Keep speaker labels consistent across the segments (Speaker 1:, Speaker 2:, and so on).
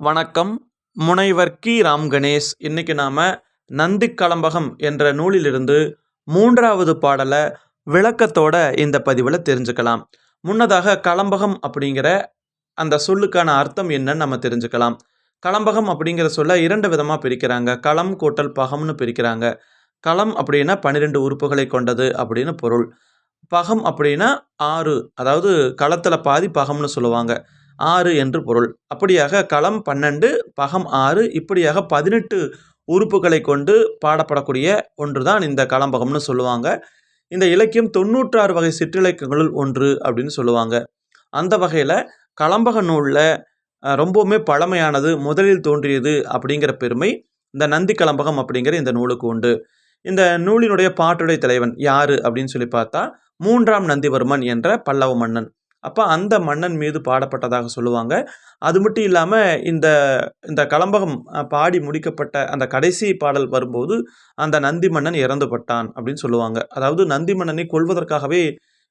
Speaker 1: வணக்கம். முனைவர் கி. ராம் கணேஷ். இன்னைக்கு நாம நந்தி கலம்பகம் என்ற நூலிலிருந்து மூன்றாவது பாடலை விளக்கத்தோட இந்த பதிவில் தெரிஞ்சுக்கலாம். முன்னதாக கலம்பகம் அப்படிங்கிற அந்த சொல்லுக்கான அர்த்தம் என்னன்னு நம்ம தெரிஞ்சுக்கலாம். கலம்பகம் அப்படிங்கிற சொல்ல இரண்டு விதமாக பிரிக்கிறாங்க. களம் கூட்டல் பகம்னு பிரிக்கிறாங்க. களம் அப்படின்னா பன்னிரெண்டு உறுப்புகளை கொண்டது அப்படின்னு பொருள். பகம் அப்படின்னா ஆறு அதாவது களத்தில் பாதி பகம்னு சொல்லுவாங்க. ஆறு என்று பொருள். அப்படியாக களம் பன்னெண்டு பகம் ஆறு இப்படியாக பதினெட்டு உறுப்புகளை கொண்டு பாடப்படக்கூடிய ஒன்று தான் இந்த களம்பகம்னு சொல்லுவாங்க. இந்த இலக்கியம் தொண்ணூற்றாறு வகை சிற்றிலக்கியங்களுள் ஒன்று அப்படின்னு சொல்லுவாங்க. அந்த வகையில் களம்பக நூலில் ரொம்பவுமே பழமையானது முதலில் தோன்றியது அப்படிங்கிற பெருமை இந்த நந்தி களம்பகம் அப்படிங்கிற இந்த நூலுக்கு உண்டு. இந்த நூலினுடைய பாட்டுடை தலைவன் யாரு அப்படின்னு சொல்லி பார்த்தா மூன்றாம் நந்திவர்மன் என்ற பல்லவ மன்னன். அப்போ அந்த மன்னன் மீது பாடப்பட்டதாக சொல்லுவாங்க. அது மட்டும் இல்லாமல் இந்த இந்த கலம்பகம் பாடி முடிக்கப்பட்ட அந்த கடைசி பாடல் வரும்போது அந்த நந்தி மன்னன் இறந்துபட்டான் அப்படின்னு சொல்லுவாங்க. அதாவது நந்தி மன்னனை கொள்வதற்காகவே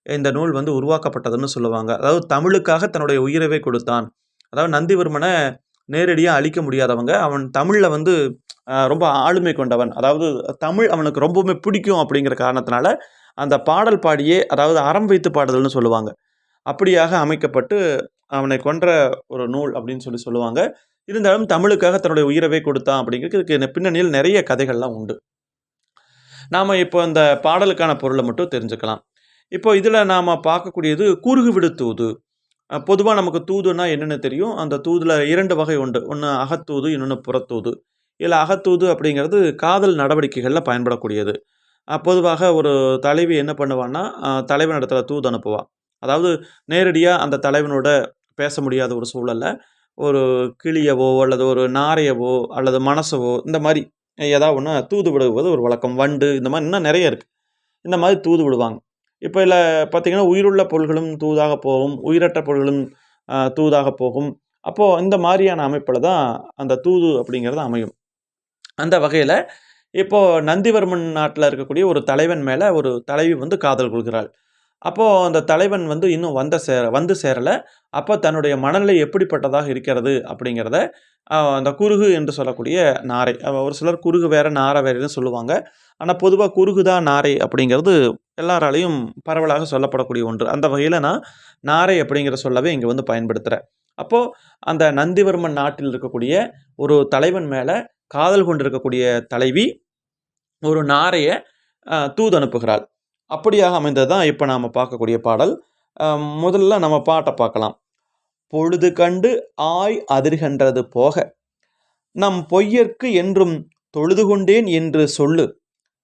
Speaker 1: இந்த நூல் வந்து உருவாக்கப்பட்டதுன்னு சொல்லுவாங்க. அதாவது தமிழுக்காக தன்னுடைய உயிரவே கொடுத்தான். அதாவது நந்திவர்மனை நேரடியாக அழிக்க முடியாதவங்க. அவன் தமிழில் வந்து ரொம்ப ஆளுமை கொண்டவன். அதாவது தமிழ் அவனுக்கு ரொம்பவுமே பிடிக்கும் அப்படிங்கிற காரணத்தினால அந்த பாடல் பாடியே அதாவது அறம் வைத்து பாடுதல்னு சொல்லுவாங்க. அப்படியாக அமைக்கப்பட்டு அவனை கொன்ற ஒரு நூல் அப்படின்னு சொல்லி சொல்லுவாங்க. இருந்தாலும் தமிழுக்காக தன்னுடைய உயிரவே கொடுத்தான் அப்படிங்கிறதுக்கு பின்னணியில் நிறைய கதைகள்லாம் உண்டு. நாம் இப்போ இந்த பாடலுக்கான பொருளை மட்டும் தெரிஞ்சுக்கலாம். இப்போ இதில் நாம் பார்க்கக்கூடியது கூறுகு விடு தூது. பொதுவாக நமக்கு தூதுன்னா என்னென்னு தெரியும். அந்த தூதில் இரண்டு வகை உண்டு. ஒன்று அகத்தூது இன்னொன்று புறத்தூது. இதில் அகத்தூது அப்படிங்கிறது காதல் நடவடிக்கைகளில் பயன்படக்கூடியது. பொதுவாக ஒரு தலைவி என்ன பண்ணுவான்னா தலைவன் இடத்துல தூது அனுப்புவான் அதாவது நேரடியாக அந்த தலைவனோட பேச முடியாத ஒரு சூழல்ல ஒரு கிளியவோ அல்லது ஒரு நாரையவோ அல்லது மனசவோ இந்த மாதிரி ஏதாவது ஒன்று தூது விடுவது ஒரு வழக்கம். வண்டு இந்த மாதிரி இன்னும் நிறைய இருக்குது இந்த மாதிரி தூது விடுவாங்க. இப்போ இதில் பார்த்திங்கன்னா உயிருள்ள பொருள்களும் தூதாக போகும் உயிரற்ற பொருள்களும் தூதாக போகும். அப்போது இந்த மாதிரியான அமைப்பில் தான் அந்த தூது அப்படிங்கிறது அமையும். அந்த வகையில் இப்போது நந்திவர்மன் நாட்டில் இருக்கக்கூடிய ஒரு தலைவன் மேலே ஒரு தலைவி வந்து காதல் கொள்கிறாள். அப்போது அந்த தலைவன் வந்து இன்னும் வந்த சேர வந்து சேரலை. அப்போ தன்னுடைய மனநிலை எப்படிப்பட்டதாக இருக்கிறது அப்படிங்கிறத அந்த குருகு என்று சொல்லக்கூடிய நாரை ஒரு சிலர் குருகு வேற நாரை வேறுன்னு சொல்லுவாங்க. ஆனால் பொதுவாக குருகுதா நாரை அப்படிங்கிறது எல்லாராலையும் பரவலாக சொல்லப்படக்கூடிய ஒன்று. அந்த வகையில் நான் நாரை அப்படிங்கிற சொல்லவே இங்கே வந்து பயன்படுத்துகிறேன் அப்போது அந்த நந்திவர்மன் நாட்டில் இருக்கக்கூடிய ஒரு தலைவன் மேலே காதல் கொண்டிருக்கக்கூடிய தலைவி ஒரு நாரையை தூது அனுப்புகிறாள். அப்படியாக அமைந்தது தான் இப்போ நாம் பார்க்கக்கூடிய பாடல். முதல்ல நம்ம பாட்டை பார்க்கலாம். பொழுது கண்டு ஆய் அதிர்கின்றது போக நம் பொய்யர்க்கு என்றும் தொழுது கொண்டேன் என்று சொல்லு.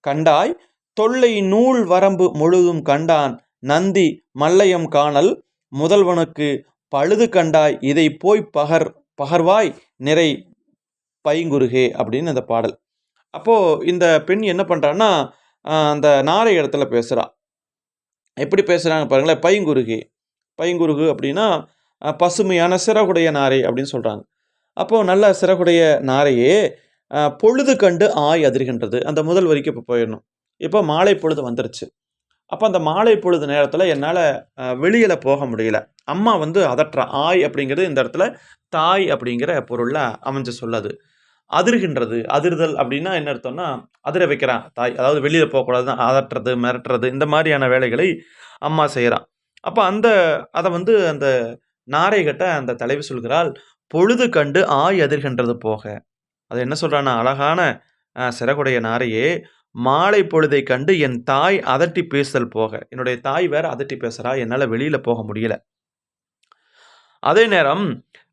Speaker 1: கண்டாய் தொல்லை நூல் வரம்பு முழுதும் கண்டான் நந்தி மல்லையம் காணல். முதல்வனுக்கு பழுது கண்டாய் இதை போய் பகர் பகர்வாய் நிறை பைங்குருகே அப்படின்னு அந்த பாடல். அப்போது இந்த பெண் என்ன பண்ணுறான்னா அந்த நாரை இடத்துல பேசுகிறா எப்படி பேசுகிறாங்க பாருங்களேன். பைங்குருகி. பைங்குருகு அப்படின்னா பசுமையான சிறகுடைய நாரை அப்படின்னு சொல்கிறாங்க அப்போது நல்ல சிறகுடைய நாரையே பொழுது கண்டு ஆய் அதிர்கின்றது. அந்த முதல் வரிக்கு இப்போ போயிடணும். இப்போ மாலை பொழுது வந்துருச்சு. அப்போ அந்த மாலை பொழுது நேரத்தில் என்னால் வெளியில் போக முடியல. அம்மா வந்து அதட்டுறா ஆய் அப்படிங்கிறது இந்த இடத்துல தாய் அப்படிங்கிற பொருளில் அமைஞ்சு சொல்லாது. அதிர்கின்றது அதிர்தல் அப்படின்னா என்ன அர்த்தம்னா அதிர வைக்கிறான். தாய் அதாவது வெளியில் போகக்கூடாது அதட்டுறது மிரட்டுறது இந்த மாதிரியான வேலைகளை அம்மா செய்கிறான் அப்போ அந்த அதை வந்து அந்த நாரைகட்ட அந்த தலைவி சொல்கிறாள் பொழுது கண்டு ஆய் அதிர்கின்றது போக. அது என்ன சொல்கிறான்னா அழகான சிறகுடைய நாரையே மாலை பொழுதை கண்டு என் தாய் அதட்டி பேசுதல் போக. என்னுடைய தாய் வேற அதட்டி பேசுகிறா என்னால் வெளியில் போக முடியல. அதே நேரம்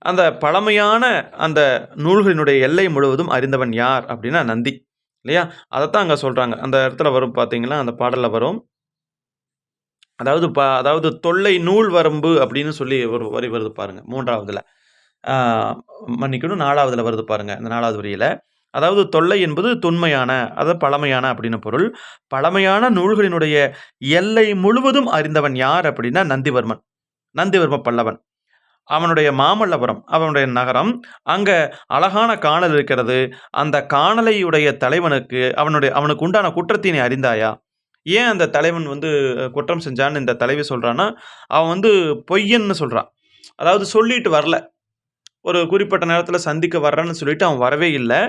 Speaker 1: அந்த பழமையான அந்த நூல்களினுடைய எல்லை முழுவதும் அறிந்தவன் யார் அப்படின்னா நந்தி இல்லையா? அதைத்தான் அங்கே சொல்கிறாங்க அந்த இடத்துல வரும் பார்த்தீங்களா அந்த பாடலில் வரும். அதாவது ப அதாவது தொல்லை நூல் வரம்பு அப்படின்னு சொல்லி ஒரு வரி வருது பாருங்கள் மூன்றாவதுல. மன்னிக்கணும் நாலாவதுல வருது பாருங்கள் இந்த நாலாவது வரியில். அதாவது தொல்லை என்பது தொன்மையான அதாவது பழமையான அப்படின்னு பொருள். பழமையான நூல்களினுடைய எல்லை முழுவதும் அறிந்தவன் யார் அப்படின்னா நந்திவர்மன் நந்திவர்ம பல்லவன். அவனுடைய மாமல்லபுரம் அவனுடைய நகரம் அங்கே அழகான காணல் இருக்கிறது. அந்த காணலையுடைய தலைவனுக்கு அவனுடைய அவனுக்கு உண்டான குற்றத்தை நீ அறிந்தாயா? ஏன் அந்த தலைவன் வந்து குற்றம் செஞ்சான்னு இந்த தலைவி சொல்கிறான்னா அவன் வந்து பொய்யன்னு சொல்கிறான் அதாவது சொல்லிட்டு வரல. ஒரு குறிப்பிட்ட நேரத்தில் சந்திக்க வர்றேன்னு சொல்லிட்டு அவன் வரவே இல்லை.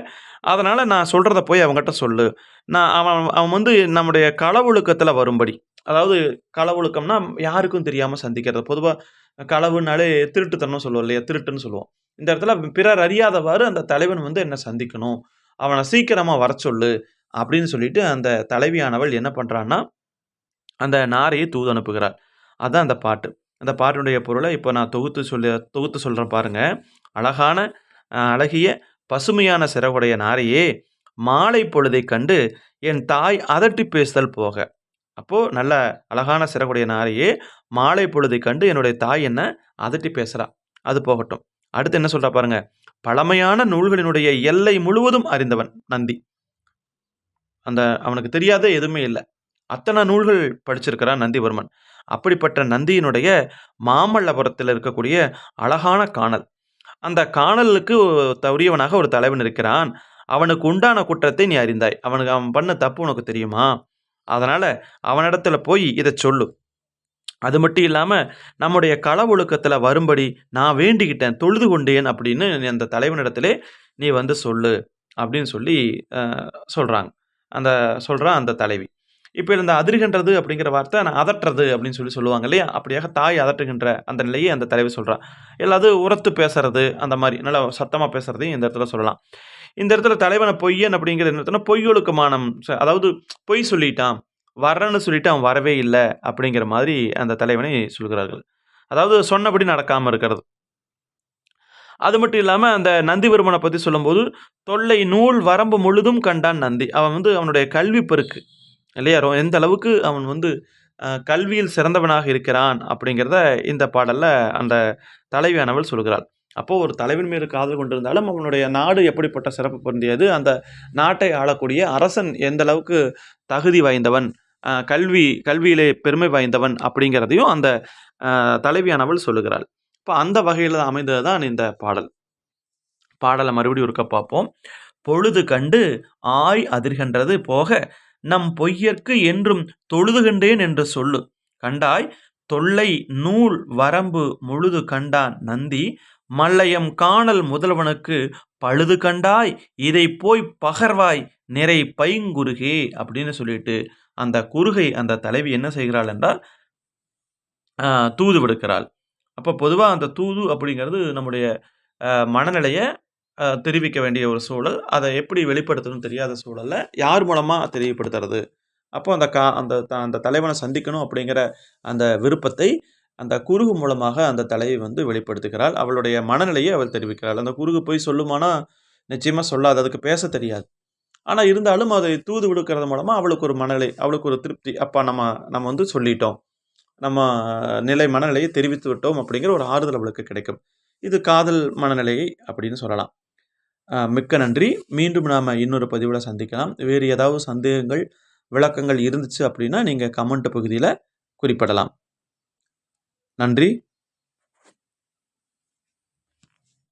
Speaker 1: அதனால் நான் சொல்கிறத போய் அவங்ககிட்ட சொல்லு. நான் அவன் அவன் வந்து நம்முடைய களவொழுக்கத்தில் வரும்படி. அதாவது களவொழுக்கம்னா யாருக்கும் தெரியாமல் சந்திக்கிறது. பொதுவாக களவுனாலே திருட்டுத்தனம் சொல்லுவோம் இல்லையா? திருட்டுன்னு சொல்லுவோம். இந்த இடத்துல பிறர் அறியாதவாறு அந்த தலைவன் வந்து என்ன சந்திக்கணும்? அவனை சீக்கிரமாக வர சொல்லு அப்படின்னு சொல்லிட்டு அந்த தலைவியானவள் என்ன பண்ணுறான்னா அந்த நாரையை தூது அனுப்புகிறாள் அதுதான் அந்த பாட்டு. அந்த பாட்டினுடைய பொருளை இப்போ நான் தொகுத்து சொல்லி தொகுத்து சொல்கிறேன் பாருங்கள் அழகான அழகிய பசுமையான சிறகுடைய நாரையே மாலை பொழுதை கண்டு என் தாய் அதட்டி பேசுதல் போக. அப்போது நல்ல அழகான சிறகுடைய நாரையே மாலை பொழுதை கண்டு என்னுடைய தாய் என்ன அதட்டி பேசுகிறா அது போகட்டும். அடுத்து என்ன சொல்கிறா பாருங்க. பழமையான நூல்களினுடைய எல்லை முழுவதும் அறிந்தவன் நந்தி. அந்த அவனுக்கு தெரியாத எதுவுமே இல்லை. அத்தனை நூல்கள் படிச்சிருக்கிறான் நந்திவர்மன். அப்படிப்பட்ட நந்தியினுடைய மாமல்லபுரத்தில் இருக்கக்கூடிய அழகான காணல். அந்த காணலுக்கு தவறியவனாக ஒரு தலைவன் இருக்கிறான். அவனுக்கு உண்டான குற்றத்தை நீ அறிந்தாய். அவனுக்கு அவன் பண்ண தப்பு உனக்கு தெரியுமா? அதனால் அவனிடத்துல போய் இதை சொல்லு. அது மட்டும் இல்லாமல் நம்முடைய கள ஒழுக்கத்தில் வரும்படி நான் வேண்டிக்கிட்டேன் தொழுது கொண்டேன் அப்படின்னு நீ அந்த தலைவனிடத்திலே நீ வந்து சொல்லு அப்படின்னு சொல்லி சொல்கிறாங்க அந்த சொல்கிறான் அந்த தலைவி. இப்போ இந்த அதிர்கின்றது அப்படிங்கிற வார்த்தை நான் அதட்டுறது அப்படின்னு சொல்லி சொல்லுவாங்க இல்லையா? அப்படியாக தாய் அதட்டுகின்ற அந்த நிலையை அந்த தலைவி சொல்கிறான் எல்லாது உரத்து பேசுறது அந்த மாதிரி நல்லா சத்தமாக பேசுறதையும் இந்த இடத்துல சொல்லலாம். இந்த இடத்துல தலைவனை பொய்யன் அப்படிங்கிற இடத்துல பொய்யொழுக்கமானம் அதாவது பொய் சொல்லிட்டான் வர்றேன்னு சொல்லிட்டு அவன் வரவே இல்லை அப்படிங்கிற மாதிரி அந்த தலைவனை சொல்கிறார்கள். அதாவது சொன்னபடி நடக்காமல் இருக்கிறது. அது மட்டும் இல்லாமல் அந்த நந்திவர்மனை பற்றி சொல்லும்போது தொல்லை நூல் வரம்பு முழுதும் கண்டான் நந்தி. அவன் வந்து அவனுடைய கல்வி பெருக்கு இல்லையா? எந்த அளவுக்கு அவன் வந்து கல்வியில் சிறந்தவனாக இருக்கிறான் அப்படிங்கிறத இந்த பாடலில் அந்த தலைவியானவள் சொல்கிறாள். அப்போது ஒரு தலைவன் மீது காதல் கொண்டிருந்தாலும் அவனுடைய நாடு எப்படிப்பட்ட சிறப்பு பொருந்தியது? அந்த நாட்டை ஆளக்கூடிய அரசன் எந்த அளவுக்கு தகுதி வாய்ந்தவன்? கல்வி கல்வியிலே பெருமை வாய்ந்தவன் அப்படிங்கிறதையும் அந்த தலைவியானவள் சொல்லுகிறாள். இப்போ அந்த வகையில் அமைந்தது தான் இந்த பாடல். பாடலை மறுபடியும் இருக்க பார்ப்போம். பொழுது கண்டு ஆய் அதிர்கின்றது போக நம் பொய்யற்கு என்றும் தொழுதுகின்றேன் என்று சொல்லு. கண்டாய் தொல்லை நூல் வரம்பு முழுது கண்டான் நந்தி. மல்லையம் காணல் முதல்வனுக்கு பழுது கண்டாய் இதை போய் பகர்வாய் நிறை பைங்குருகே அப்படின்னு சொல்லிட்டு அந்த குறுகை அந்த தலைவி என்ன செய்கிறாள் என்றால் தூது விடுக்கிறாள். அப்போ பொதுவாக அந்த தூது அப்படிங்கிறது நம்முடைய மனநிலையை தெரிவிக்க வேண்டிய ஒரு சூழல். அதை எப்படி வெளிப்படுத்தணும்னு தெரியாத சூழலை யார் மூலமாக தெரியப்படுத்துறது? அப்போ அந்த கா அந்த த- அந்த தலைவனை சந்திக்கணும் அப்படிங்கிற அந்த விருப்பத்தை அந்த குருகு மூலமாக அந்த தலைவி வந்து வெளிப்படுத்துகிறாள். அவளுடைய மனநிலையை அவள் தெரிவிக்கிறாள். அந்த குருகு போய் சொல்லுமானா நிச்சயமாக சொல்லாது. அதுக்கு பேச தெரியாது. ஆனால் இருந்தாலும் அதை தூது விடுக்கிறது மூலமாக அவளுக்கு ஒரு மனநிலை அவளுக்கு ஒரு திருப்தி. அப்பா நம்ம நம்ம வந்து சொல்லிட்டோம். நம்ம நிலை மனநிலையை தெரிவித்து விட்டோம் அப்படிங்கிற ஒரு ஆறுதல் அவளுக்கு கிடைக்கும். இது காதல் மனநிலையை அப்படின்னு சொல்லலாம். மிக்க நன்றி. மீண்டும் நாம் இன்னொரு பதிவில் சந்திக்கலாம். வேறு ஏதாவது சந்தேகங்கள் விளக்கங்கள் இருந்துச்சு அப்படின்னா நீங்கள் கமெண்ட் பகுதியில் குறிப்பிடலாம். நன்றி.